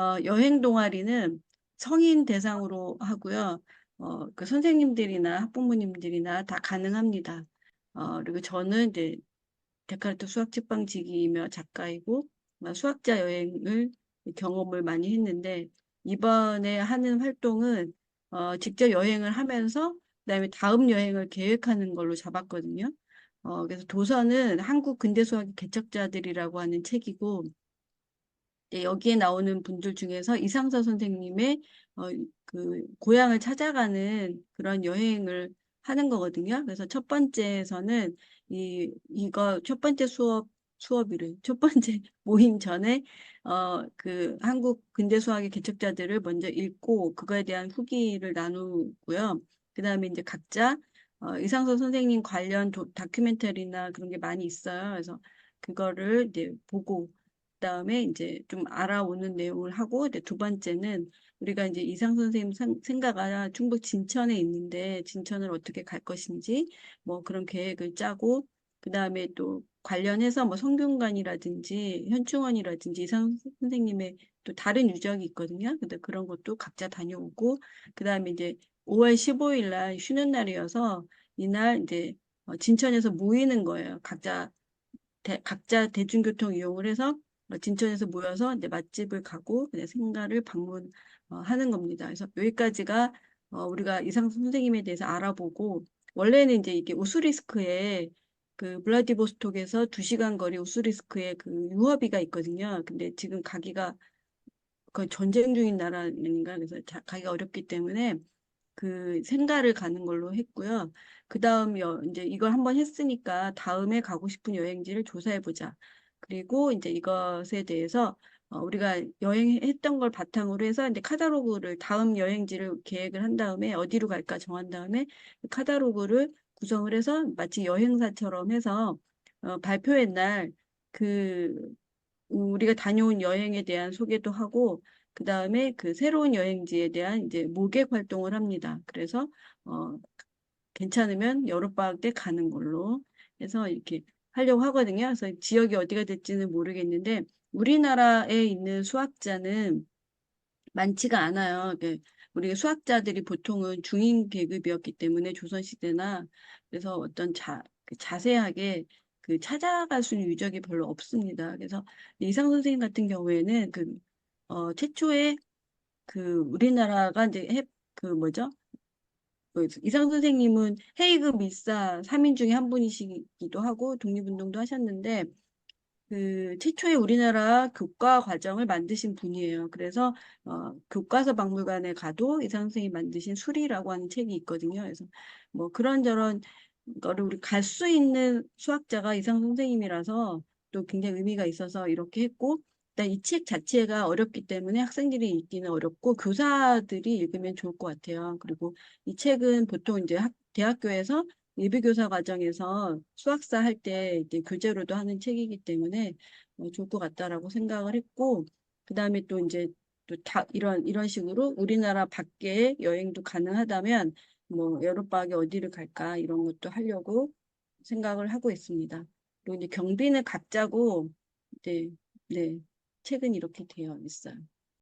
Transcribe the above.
어, 여행 동아리는 성인 대상으로 하고요. 어, 그 선생님들이나 학부모님들이나 다 가능합니다. 어, 그리고 저는 이제 데카르트 수학 책방지기이며 작가이고 어, 수학자 여행을 경험을 많이 했는데 이번에 하는 활동은 어, 직접 여행을 하면서 그다음에 다음 여행을 계획하는 걸로 잡았거든요. 어, 그래서 도서는 한국 근대 수학의 개척자들이라고 하는 책이고 네, 여기에 나오는 분들 중에서 이상서 선생님의 어, 그 고향을 찾아가는 그런 여행을 하는 거거든요. 그래서 첫 번째에서는 이 이거 첫 번째 수업 수업이래. 첫 번째 모임 전에 어 그 한국 근대 수학의 개척자들을 먼저 읽고 그거에 대한 후기를 나누고요. 그다음에 이제 각자 어, 이상서 선생님 관련 도, 다큐멘터리나 그런 게 많이 있어요. 그래서 그거를 이제 보고 그 다음에 이제 좀 알아오는 내용을 하고 이제 두 번째는 우리가 이제 이상 선생님 생- 생가가 충북 진천에 있는데 진천을 어떻게 갈 것인지 뭐 그런 계획을 짜고 그 다음에 또 관련해서 뭐 성균관이라든지 현충원이라든지 이상 선생님의 또 다른 유적이 있거든요. 근데 그런 것도 각자 다녀오고 그 다음에 이제 5월 15일 날 쉬는 날이어서 이날 이제 어, 진천에서 모이는 거예요. 각자 대, 각자 대중교통 이용을 해서 어, 진천에서 모여서 이제 맛집을 가고 그냥 생가를 방문하는 겁니다. 그래서 여기까지가 어, 우리가 이상 선생님에 대해서 알아보고 원래는 이제 이게 우스리스크에 그 블라디보스톡에서 2시간 거리 우스리스크에 그 유허비가 있거든요. 근데 지금 가기가 거의 전쟁 중인 나라니까 그래서 자, 가기가 어렵기 때문에 그 생가를 가는 걸로 했고요. 그 다음 여, 이제 이걸 한번 했으니까 다음에 가고 싶은 여행지를 조사해 보자. 그리고 이제 이것에 대해서 어, 우리가 여행했던 걸 바탕으로 해서 이제 카다로그를 다음 여행지를 계획을 한 다음에 어디로 갈까 정한 다음에 그 카다로그를 구성을 해서 마치 여행사처럼 해서 어, 발표회 날 그 우리가 다녀온 여행에 대한 소개도 하고 그 다음에 그 새로운 여행지에 대한 이제 모객 활동을 합니다. 그래서 어 괜찮으면 여름방학 때 가는 걸로 해서 이렇게 하려고 하거든요. 그래서 지역이 어디가 될지는 모르겠는데 우리나라에 있는 수학자는 많지가 않아요. 그 우리 수학자들이 보통은 중인 계급이었기 때문에 조선시대나 그래서 어떤 자, 그 자세하게 그 찾아갈 수 있는 유적이 별로 없습니다. 그래서 이상 선생님 같은 경우에는 그 어, 최초에 그 우리나라가 이제 해, 그 뭐죠? 그 이상 선생님은 헤이그 밀사 3인 중에 한 분이시기도 하고 독립운동도 하셨는데 그 최초의 우리나라 교과 과정을 만드신 분이에요. 그래서 어, 교과서 박물관에 가도 이상 선생님이 만드신 수리라고 하는 책이 있거든요. 그래서 뭐 그런저런 거를 우리 갈 수 있는 수학자가 이상 선생님이라서 또 굉장히 의미가 있어서 이렇게 했고 일단 이 책 자체가 어렵기 때문에 학생들이 읽기는 어렵고 교사들이 읽으면 좋을 것 같아요. 그리고 이 책은 보통 이제 학, 대학교에서 예비교사 과정에서 수학사 할 때 교재로도 하는 책이기 때문에 어, 좋을 것 같다라고 생각을 했고 그 다음에 또 이제 또 다 이런 이런 식으로 우리나라 밖에 여행도 가능하다면 뭐 여름방학에 어디를 갈까 이런 것도 하려고 생각을 하고 있습니다. 그리고 이제 경비는 각자고 네, 네 책은 이렇게 되어 있어요.